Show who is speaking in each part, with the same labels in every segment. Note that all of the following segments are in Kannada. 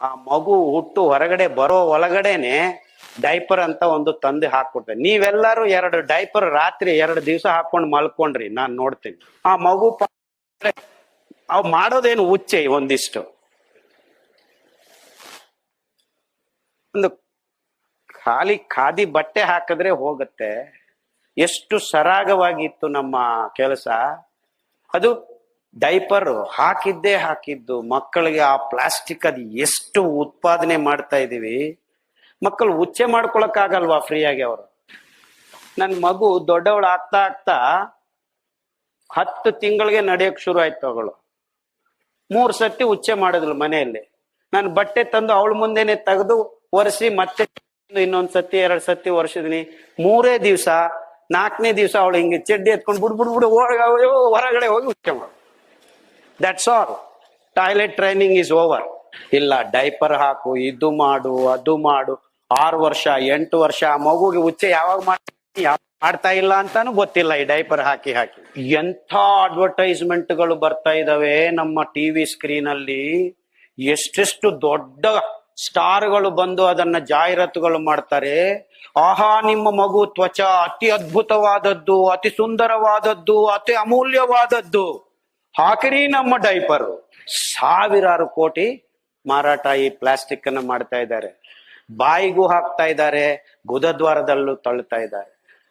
Speaker 1: ಆ ಮಗು ಹುಟ್ಟು ಹೊರಗಡೆ ಬರೋ ಒಳಗಡೆನೆ ಡೈಪರ್ ಅಂತ ಒಂದು ತಂದು ಹಾಕ್ಬಿಡ್ತಾರೆ ನೀವೆಲ್ಲರೂ ಎರಡು ಡೈಪರ್ ರಾತ್ರಿ ಎರಡು ದಿವಸ ಹಾಕೊಂಡು ಮಲ್ಕೊಂಡ್ರಿ, ನಾನ್ ನೋಡ್ತೀನಿ. ಆ ಮಗು ಅವ್ ಮಾಡೋದೇನು ಹುಚ್ಚೆ ಒಂದಿಷ್ಟು. ಒಂದು ಖಾಲಿ ಖಾದಿ ಬಟ್ಟೆ ಹಾಕಿದ್ರೆ ಹೋಗುತ್ತೆ. ಎಷ್ಟು ಸರಾಗವಾಗಿತ್ತು ನಮ್ಮ ಕೆಲಸ. ಅದು ಡೈಪರ್ ಹಾಕಿದ್ದೇ ಹಾಕಿದ್ದು, ಮಕ್ಕಳಿಗೆ ಆ ಪ್ಲಾಸ್ಟಿಕ್ ಅದು ಎಷ್ಟು ಉತ್ಪಾದನೆ ಮಾಡ್ತಾ ಇದೀವಿ ಮಕ್ಕಳು ಉಚ್ಚೆ ಮಾಡ್ಕೊಳಕ್ಕಾಗಲ್ವಾ ಫ್ರೀಯಾಗಿ ಅವರು? ನನ್ನ ಮಗು ದೊಡ್ಡವಳು ಆಗ್ತಾ ಆಗ್ತಾ ಹತ್ತು ತಿಂಗಳಿಗೆ ನಡೆಯಕ್ ಶುರು ಆಯ್ತು ಅವಳು. ಮೂರು ಸತಿ ಉಚ್ಚೆ ಮಾಡಿದ್ಲು ಮನೆಯಲ್ಲಿ. ನಾನು ಬಟ್ಟೆ ತಂದು ಅವಳ ಮುಂದೆನೆ ತೆಗೆದು ಒರೆಸಿ ಮತ್ತೆ ಇನ್ನೊಂದು ಸತಿ, ಎರಡು ಸತಿ ಒರೆಸಿದ್ನಿ. ಮೂರೇ ದಿವಸ, ನಾಲ್ಕನೇ ದಿವಸ ಅವಳು ಹಿಂಗೆ ಚಡ್ಡಿ ಎತ್ಕೊಂಡು ಬಿಡ್ಬಿಡ್ಬಿಡು ಹೊರಗಡೆ ಹೋಗಿ ಉಚ್ಚೆ ಮಾಡು that's all toilet training is over ಇಲ್ಲ ಡೈಪರ್ ಹಾಕು, ಇದು ಮಾಡು, ಅದು ಮಾಡು. ಆರು ವರ್ಷ, ಎಂಟು ವರ್ಷ, ಮಗುಗೆ ಉಚ್ಚೆ ಯಾವಾಗ ಮಾಡ್ತೀನಿ ಮಾಡ್ತಾ ಇಲ್ಲ ಅಂತಾನು ಗೊತ್ತಿಲ್ಲ ಈ ಡೈಪರ್ ಹಾಕಿ ಹಾಕಿ. ಎಂಥ ಅಡ್ವರ್ಟೈಸ್ಮೆಂಟ್ಗಳು ಬರ್ತಾ ಇದಾವೆ ನಮ್ಮ ಟಿವಿ ಸ್ಕ್ರೀನ್ ಅಲ್ಲಿ. ಎಷ್ಟೆಷ್ಟು ದೊಡ್ಡ ಸ್ಟಾರ್ಗಳು ಬಂದು ಅದನ್ನ ಜಾಹೀರಾತುಗಳು ಮಾಡ್ತಾರೆ. ಆಹಾ, ನಿಮ್ಮ ಮಗು ತ್ವಚ ಅತಿ ಅದ್ಭುತವಾದದ್ದು, ಅತಿ ಸುಂದರವಾದದ್ದು, ಅತಿ ಅಮೂಲ್ಯವಾದದ್ದು. ಹಾಕಿರಿ ನಮ್ಮ ಡೈಪರ್ ಸಾವಿರಾರು ಕೋಟಿ ಮಾರಾಟ ಈ ಪ್ಲಾಸ್ಟಿಕ್ ಅನ್ನ ಮಾಡ್ತಾ ಇದ್ದಾರೆ. ಬಾಯಿಗೂ ಹಾಕ್ತಾ ಇದ್ದಾರೆ ಗುದದ್ವಾರದಲ್ಲೂ ತಳ್ಳುತ್ತಾ ಇದ್ದಾರೆ.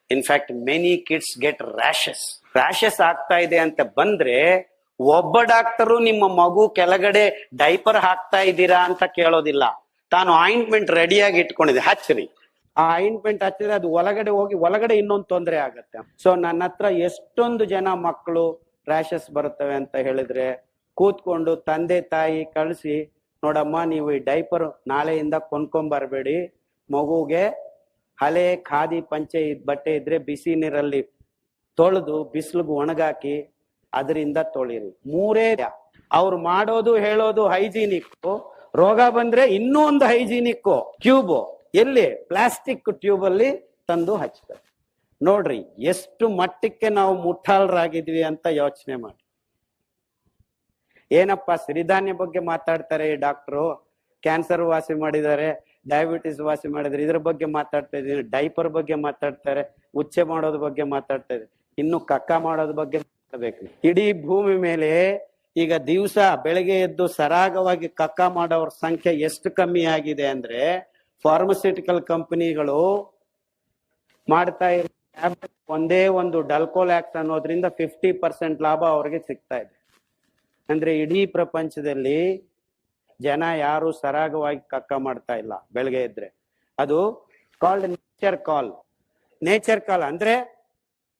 Speaker 1: In fact many kids get rashes rashes ಆಗ್ತಾ ಇದೆ ಅಂತ ಬಂದ್ರೆ ಒಬ್ಬ ಡಾಕ್ಟರು ನಿಮ್ಮ ಮಗು ಕೆಳಗಡೆ ಡೈಪರ್ ಹಾಕ್ತಾ ಇದ್ದೀರಾ ಅಂತ ಕೇಳೋದಿಲ್ಲ. ತಾನು ಆಯಿಂಟ್ಮೆಂಟ್ ರೆಡಿಯಾಗಿ ಇಟ್ಕೊಂಡಿದೆ. ಹಚ್ಚರಿ. ಆ ಆಯಿಂಟ್ಮೆಂಟ್ ಹಚ್ಚಿದ್ರೆ ಅದು ಒಳಗಡೆ ಹೋಗಿ, ಒಳಗಡೆ ಇನ್ನೊಂದು ತೊಂದರೆ ಆಗತ್ತೆ. ಸೊ ನನ್ನ ಹತ್ರ ಎಷ್ಟೊಂದು ಜನ ಮಕ್ಕಳು ರ್ಯಾಶಸ್ ಬರುತ್ತವೆ ಅಂತ ಹೇಳಿದ್ರೆ ಕೂತ್ಕೊಂಡು ತಂದೆ ತಾಯಿ ಕಳಿಸಿ, ನೋಡಮ್ಮ, ನೀವು ಈ ಡೈಪರ್ ನಾಳೆಯಿಂದ ಕೊಂಡ್ಕೊಂಡ್ ಬರ್ಬೇಡಿ. ಮಗುಗೆ ಹಳೆ ಖಾದಿ ಪಂಚೆ ಬಟ್ಟೆ ಇದ್ರೆ ಬಿಸಿ ನೀರಲ್ಲಿ ತೊಳೆದು ಬಿಸಿಲಿಗೆ ಒಣಗಾಕಿ ಅದರಿಂದ ತೊಳಿರಿ. ಮೂರೇ ಅವ್ರು ಮಾಡೋದು, ಹೇಳೋದು ಹೈಜೀನಿಕ್. ರೋಗ ಬಂದ್ರೆ ಇನ್ನೂ ಒಂದು ಹೈಜೀನಿಕ್. ಟ್ಯೂಬ್. ಎಲ್ಲಿ? ಪ್ಲಾಸ್ಟಿಕ್ ಟ್ಯೂಬ್ ಅಲ್ಲಿ ತಂದು ಹಚ್ತಾರೆ. ನೋಡ್ರಿ, ಎಷ್ಟು ಮಟ್ಟಕ್ಕೆ ನಾವು ಮುಠಾಳರಾಗಿದ್ವಿ ಅಂತ ಯೋಚನೆ ಮಾಡಿ. ಏನಪ್ಪ, ಸಿರಿಧಾನ್ಯ ಬಗ್ಗೆ ಮಾತಾಡ್ತಾರೆ ಈ ಡಾಕ್ಟ್ರು? ಕ್ಯಾನ್ಸರ್ ವಾಸಿ ಮಾಡಿದ್ದಾರೆ, ಡಯಾಬಿಟಿಸ್ ವಾಸಿ ಮಾಡಿದ್ರೆ ಇದ್ರ ಬಗ್ಗೆ ಮಾತಾಡ್ತಾ ಇದ್ದೀನಿ, ಡೈಪರ್ ಬಗ್ಗೆ ಮಾತಾಡ್ತಾರೆ, ಉಚ್ಚೆ ಮಾಡೋದ್ ಬಗ್ಗೆ ಮಾತಾಡ್ತಾ ಇದ್ದಾರೆ ಇನ್ನು ಕಕ್ಕ ಮಾಡೋದ್ ಬಗ್ಗೆ ಮಾತಾಡ್ಬೇಕು. ಇಡೀ ಭೂಮಿ ಮೇಲೆ ಈಗ ದಿವಸ ಬೆಳಗ್ಗೆ ಎದ್ದು ಸರಾಗವಾಗಿ ಕಕ್ಕ ಮಾಡೋರ ಸಂಖ್ಯೆ ಎಷ್ಟು ಕಮ್ಮಿ ಆಗಿದೆ ಅಂದ್ರೆ ಫಾರ್ಮಸ್ಯೂಟಿಕಲ್ ಕಂಪನಿಗಳು ಮಾಡ್ತಾ ಇರೋ ಒಂದೇ ಒಂದು ಡಲ್ಕೋಲ್ ಆಕ್ಟ್ ಅನ್ನೋದ್ರಿಂದ ಫಿಫ್ಟಿ ಪರ್ಸೆಂಟ್ ಲಾಭ ಅವ್ರಿಗೆ ಸಿಗ್ತಾ ಇದೆ. ಅಂದ್ರೆ ಇಡೀ ಪ್ರಪಂಚದಲ್ಲಿ ಜನ ಯಾರು ಸರಾಗವಾಗಿ ಕಕ್ಕ ಮಾಡ್ತಾ ಇಲ್ಲ ಬೆಳಗ್ಗೆ ಇದ್ರೆ. ಅದು called nature call nature call ಅಂದ್ರೆ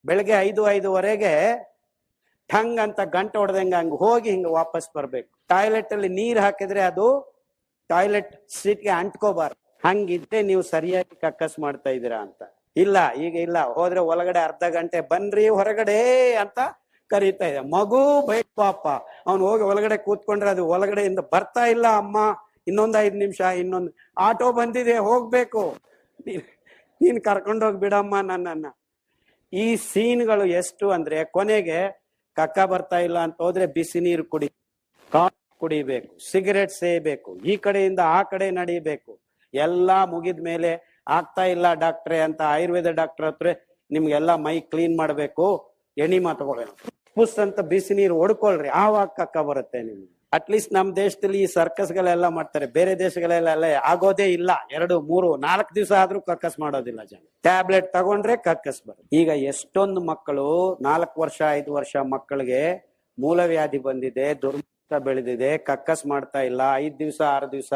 Speaker 1: ಬೆಳಗ್ಗೆ ಐದು ಐದುವರೆಗೆ ಠಂಗ್ ಅಂತ ಗಂಟೆ ಹೊಡೆದಂಗ ಹಂಗ ಹೋಗಿ ಹಿಂಗ ವಾಪಸ್ ಬರ್ಬೇಕು. ಟಾಯ್ಲೆಟ್ ಅಲ್ಲಿ ನೀರ್ ಹಾಕಿದ್ರೆ ಅದು ಟಾಯ್ಲೆಟ್ ಸೀಟ್ಗೆ ಅಂಟ್ಕೋಬಾರ್ದು. ಹಂಗಿದ್ರೆ ನೀವು ಸರಿಯಾಗಿ ಕಕ್ಕಸ್ ಮಾಡ್ತಾ ಇದ್ದೀರಾ ಅಂತ. ಇಲ್ಲ, ಈಗ ಇಲ್ಲ. ಹೋದ್ರೆ ಒಳಗಡೆ ಅರ್ಧ ಗಂಟೆ ಬನ್ರಿ, ಹೊರಗಡೆ ಅಂತ ಕರೀತಾ ಇದೆ. ಮಗು ಬೈಕ್ ಪಾಪ. ಅವ್ನು ಹೋಗಿ ಒಳಗಡೆ ಕೂತ್ಕೊಂಡ್ರೆ ಅದು ಒಳಗಡೆಯಿಂದ ಬರ್ತಾ ಇಲ್ಲ, ಅಮ್ಮ. ಇನ್ನೊಂದು ಐದು ನಿಮಿಷ, ಇನ್ನೊಂದು ಆಟೋ ಬಂದಿದೆ, ಹೋಗ್ಬೇಕು. ನೀನ್- ಕರ್ಕೊಂಡೋಗಿ ಬಿಡಮ್ಮ ನನ್ನನ್ನ. ಈ ಸೀನ್ಗಳು ಎಷ್ಟು ಅಂದ್ರೆ, ಕೊನೆಗೆ ಕಕ್ಕ ಬರ್ತಾ ಇಲ್ಲ ಅಂತ ಹೋದ್ರೆ ಬಿಸಿ ನೀರು ಕುಡಿ ಕಾಫಿ ಕುಡಿಬೇಕು, ಸಿಗರೆಟ್ ಸೇಬೇಕು ಈ ಕಡೆಯಿಂದ ಆ ಕಡೆ ನಡಿಬೇಕು. ಎಲ್ಲಾ ಮುಗಿದ ಮೇಲೆ ಆಗ್ತಾ ಇಲ್ಲ ಡಾಕ್ಟ್ರೆ ಅಂತ ಆಯುರ್ವೇದ ಡಾಕ್ಟರ್ ಹತ್ರ ನಿಮ್ಗೆಲ್ಲ ಮೈ ಕ್ಲೀನ್ ಮಾಡ್ಬೇಕು. ಎಣಿಮಾ ತಗೊಳ್ಳೋಣ. ಪುಸ್ ಅಂತ ಬಿಸಿ ನೀರು ಹೊಡ್ಕೊಳ್ರಿ ಆವಾಗ ಕಕ್ಕ ಬರುತ್ತೆ ನಿಮ್ಗೆ. ಅಟ್ಲೀಸ್ಟ್ ನಮ್ ದೇಶದಲ್ಲಿ ಈ ಸರ್ಕಸ್ ಗಳೆಲ್ಲ ಮಾಡ್ತಾರೆ. ಬೇರೆ ದೇಶಗಳೆಲ್ಲ ಎಲ್ಲ ಆಗೋದೇ ಇಲ್ಲ. ಎರಡು, ಮೂರು, ನಾಲ್ಕು ದಿವಸ ಆದ್ರೂ ಕಕ್ಕಸ್ ಮಾಡೋದಿಲ್ಲ ಜನ. ಟ್ಯಾಬ್ಲೆಟ್ ತಗೊಂಡ್ರೆ ಕಕ್ಕಸ್ ಬರುತ್ತೆ. ಈಗ ಎಷ್ಟೊಂದು ಮಕ್ಕಳು, ನಾಲ್ಕು ವರ್ಷ, ಐದು ವರ್ಷ ಮಕ್ಕಳಿಗೆ ಮೂಲವ್ಯಾಧಿ ಬಂದಿದೆ, ದುರ್ಮುಖ ಬೆಳೆದಿದೆ, ಕಕ್ಕಸ್ ಮಾಡ್ತಾ ಇಲ್ಲ. ಐದ್ ದಿವಸ, ಆರು ದಿವಸ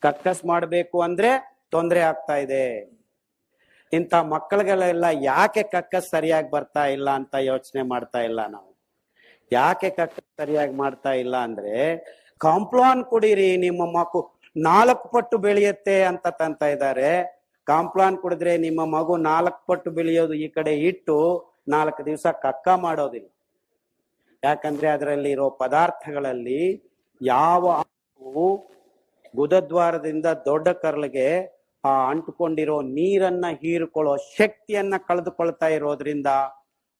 Speaker 1: ಕಕ್ಕಸ್ ಮಾಡಬೇಕು ಅಂದ್ರೆ ತೊಂದರೆ ಆಗ್ತಾ ಇದೆ. ಇಂಥ ಮಕ್ಕಳಿಗೆಲ್ಲ ಯಾಕೆ ಕಕ್ಕ ಸರಿಯಾಗಿ ಬರ್ತಾ ಇಲ್ಲ ಅಂತ ಯೋಚನೆ ಮಾಡ್ತಾ ಇಲ್ಲ ನಾವು? ಯಾಕೆ ಕಕ್ಕ ಸರಿಯಾಗಿ ಮಾಡ್ತಾ ಇಲ್ಲ ಅಂದ್ರೆ, ಕಾಂಪ್ಲಾನ್ ಕುಡೀರಿ, ನಿಮ್ಮ ಮಗು ನಾಲ್ಕು ಪಟ್ಟು ಬೆಳೆಯುತ್ತೆ ಅಂತ ತಂತ ಇದ್ದಾರೆ. ಕಾಂಪ್ಲಾನ್ ಕುಡಿದ್ರೆ ನಿಮ್ಮ ಮಗು ನಾಲ್ಕು ಪಟ್ಟು ಬೆಳೆಯೋದು ಈ ಕಡೆ ಇಟ್ಟು ನಾಲ್ಕು ದಿವಸ ಕಕ್ಕ ಮಾಡೋದಿಲ್ಲ. ಯಾಕಂದ್ರೆ ಅದರಲ್ಲಿ ಇರೋ ಪದಾರ್ಥಗಳಲ್ಲಿ ಯಾವ ಗುದದ್ವಾರದಿಂದ ದೊಡ್ಡ ಕರ್ಲಿಗೆ ಆ ಅಂಟುಕೊಂಡಿರೋ ನೀರನ್ನ ಹೀರಿಕೊಳ್ಳೋ ಶಕ್ತಿಯನ್ನ ಕಳೆದುಕೊಳ್ತಾ ಇರೋದ್ರಿಂದ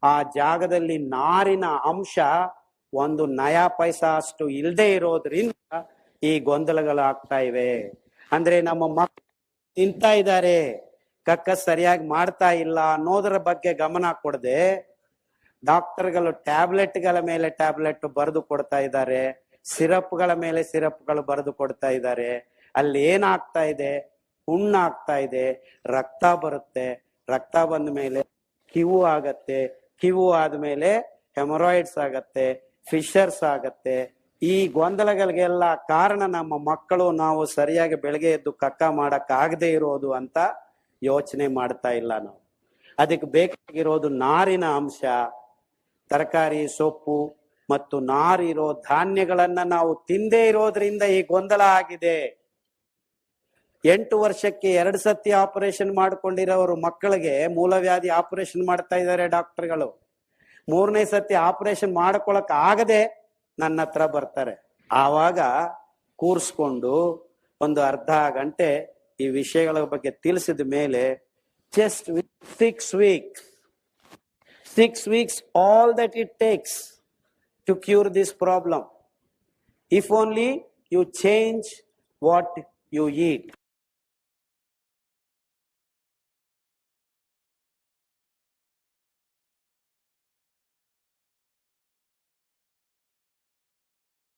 Speaker 1: ಆ ಜಾಗದಲ್ಲಿ ನಾರಿನ ಅಂಶ ಒಂದು ನಯಾ ಪೈಸ ಅಷ್ಟು ಇಲ್ಲದೆ ಇರೋದ್ರಿಂದ ಈ ಗೊಂದಲಗಳು ಆಗ್ತಾ ಇವೆ. ಅಂದ್ರೆ ನಮ್ಮ ಮಕ್ಕಳು ತಿಂತಾ ಇದ್ದಾರೆ. ಕಕ್ಕ ಸರಿಯಾಗಿ ಮಾಡ್ತಾ ಇಲ್ಲ ಅನ್ನೋದರ ಬಗ್ಗೆ ಗಮನ ಕೊಡದೆ. ಡಾಕ್ಟರ್ಗಳು ಟ್ಯಾಬ್ಲೆಟ್ಗಳ ಮೇಲೆ ಟ್ಯಾಬ್ಲೆಟ್ ಬರೆದು ಕೊಡ್ತಾ ಇದ್ದಾರೆ. ಸಿರಪ್ಗಳ ಮೇಲೆ ಸಿರಪ್ಗಳು ಬರೆದು ಕೊಡ್ತಾ ಇದ್ದಾರೆ. ಅಲ್ಲಿ ಏನಾಗ್ತಾ ಇದೆ? ಹುಣ್ಣಾಗ್ತಾ ಇದೆ, ರಕ್ತ ಬರುತ್ತೆ, ರಕ್ತ ಬಂದ ಮೇಲೆ ಕಿವು ಆಗತ್ತೆ, ಕಿವು ಆದ್ಮೇಲೆ ಹೆಮರಾಯ್ಡ್ಸ್ ಆಗತ್ತೆ ಫಿಶರ್ಸ್ ಆಗತ್ತೆ. ಈ ಗೊಂದಲಗಳಿಗೆಲ್ಲ ಕಾರಣ ನಮ್ಮ ಮಕ್ಕಳು ನಾವು ಸರಿಯಾಗಿ ಬೆಳಗ್ಗೆ ಎದ್ದು ಕಕ್ಕ ಮಾಡಕ್ ಆಗದೆ ಇರೋದು ಅಂತ ಯೋಚನೆ ಮಾಡ್ತಾ ಇಲ್ಲ ನಾವು. ಅದಕ್ಕೆ ಬೇಕಾಗಿರೋದು ನಾರಿನ ಅಂಶ, ತರಕಾರಿ, ಸೊಪ್ಪು ಮತ್ತು ನಾರಿರೋ ಧಾನ್ಯಗಳನ್ನ ನಾವು ತಿಂದೇ ಇರೋದ್ರಿಂದ ಈ ಗೊಂದಲ ಆಗಿದೆ. ಎಂಟು ವರ್ಷಕ್ಕೆ ಎರಡು ಸತಿ ಆಪರೇಷನ್ ಮಾಡಿಕೊಂಡಿರೋರು ಮಕ್ಕಳಿಗೆ ಮೂಲವ್ಯಾಧಿ ಆಪರೇಷನ್ ಮಾಡ್ತಾ ಇದ್ದಾರೆ ಡಾಕ್ಟರ್ಗಳು. ಮೂರನೇ ಸತಿ ಆಪರೇಷನ್ ಮಾಡ್ಕೊಳಕ್ ಆಗದೆ ನನ್ನ ಹತ್ರ ಬರ್ತಾರೆ. ಆವಾಗ ಕೂರಿಸ್ಕೊಂಡು ಒಂದು ಅರ್ಧ ಗಂಟೆ ಈ ವಿಷಯಗಳ ಬಗ್ಗೆ ತಿಳಿಸಿದ ಮೇಲೆ just six week six weeks all that it takes to cure this problem if only you change what you eat.